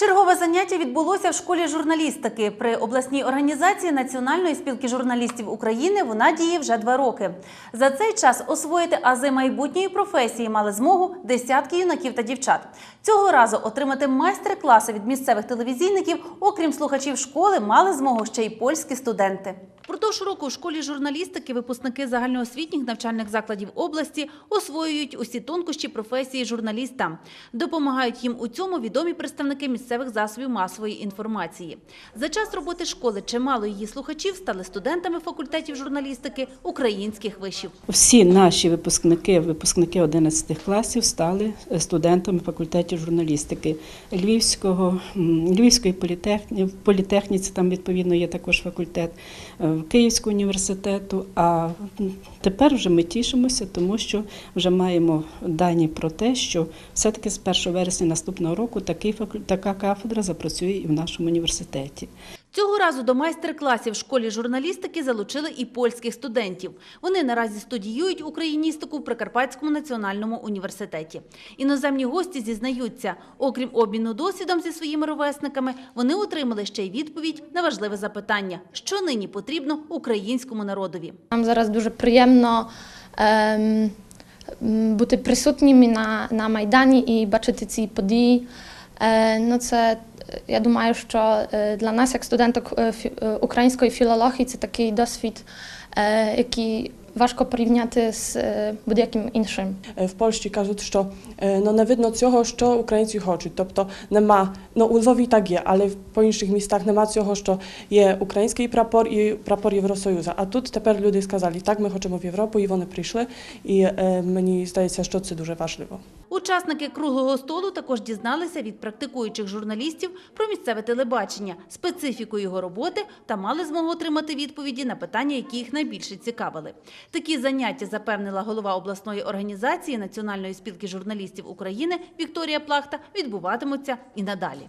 Чергове заняття відбулося в школі журналістики. При обласній організації Національної спілки журналістів України вона діє вже два роки. За цей час освоїти ази майбутньої професії мали змогу десятки юнаків та дівчат. Цього разу отримати майстер-класи від місцевих телевізійників, окрім слухачів школи, мали змогу ще й польські студенти. Продовж року в школі журналістики випускники загальноосвітніх навчальних закладів області освоюють усі тонкощі професії журналіста. Допомагають їм у цьому відомі представники місцевих засобів масової інформації. За час роботи школи чимало її слухачів стали студентами факультетів журналістики українських вишів. Всі наші випускники, випускники 11 класів стали студентами факультетів журналістики Львівського, Львівської політехні, політехніці, там відповідно є також факультет е, Київського університету. А тепер вже ми тішимося, тому що вже маємо дані про те, що все-таки з 1 вересня наступного року такий така кафедра запрацює і в нашому університеті. Цього разу до майстер-класів в школі журналістики залучили і польських студентів. Вони наразі студіюють україністику в Прикарпатському національному університеті. Іноземні гості зізнаються, окрім обміну досвідом зі своїми ровесниками, вони отримали ще й відповідь на важливе запитання, що нині потрібно українському народові. Нам зараз дуже приємно ем, бути присутніми на, на Майдані і бачити ці події. Е, ну, це, я думаю, що е, для нас, як студенток е, е, української філології, це такий досвід, який важко порівняти з будь-яким іншим. В Польщі кажуть, що no, не видно цього, що українці хочуть. Тобто нема, ну у Львові так є, але по інших містах нема цього, що є український прапор і прапор Євросоюзу. А тут тепер люди сказали, так, ми хочемо в Європу, і вони прийшли. І е, мені здається, що це дуже важливо. Учасники круглого столу також дізналися від практикуючих журналістів про місцеве телебачення, специфіку його роботи та мали змогу отримати відповіді на питання, які їх найбільше цікавили. Такі заняття запевнила голова обласної організації Національної спілки журналістів України Вікторія Плахта відбуватимуться і надалі.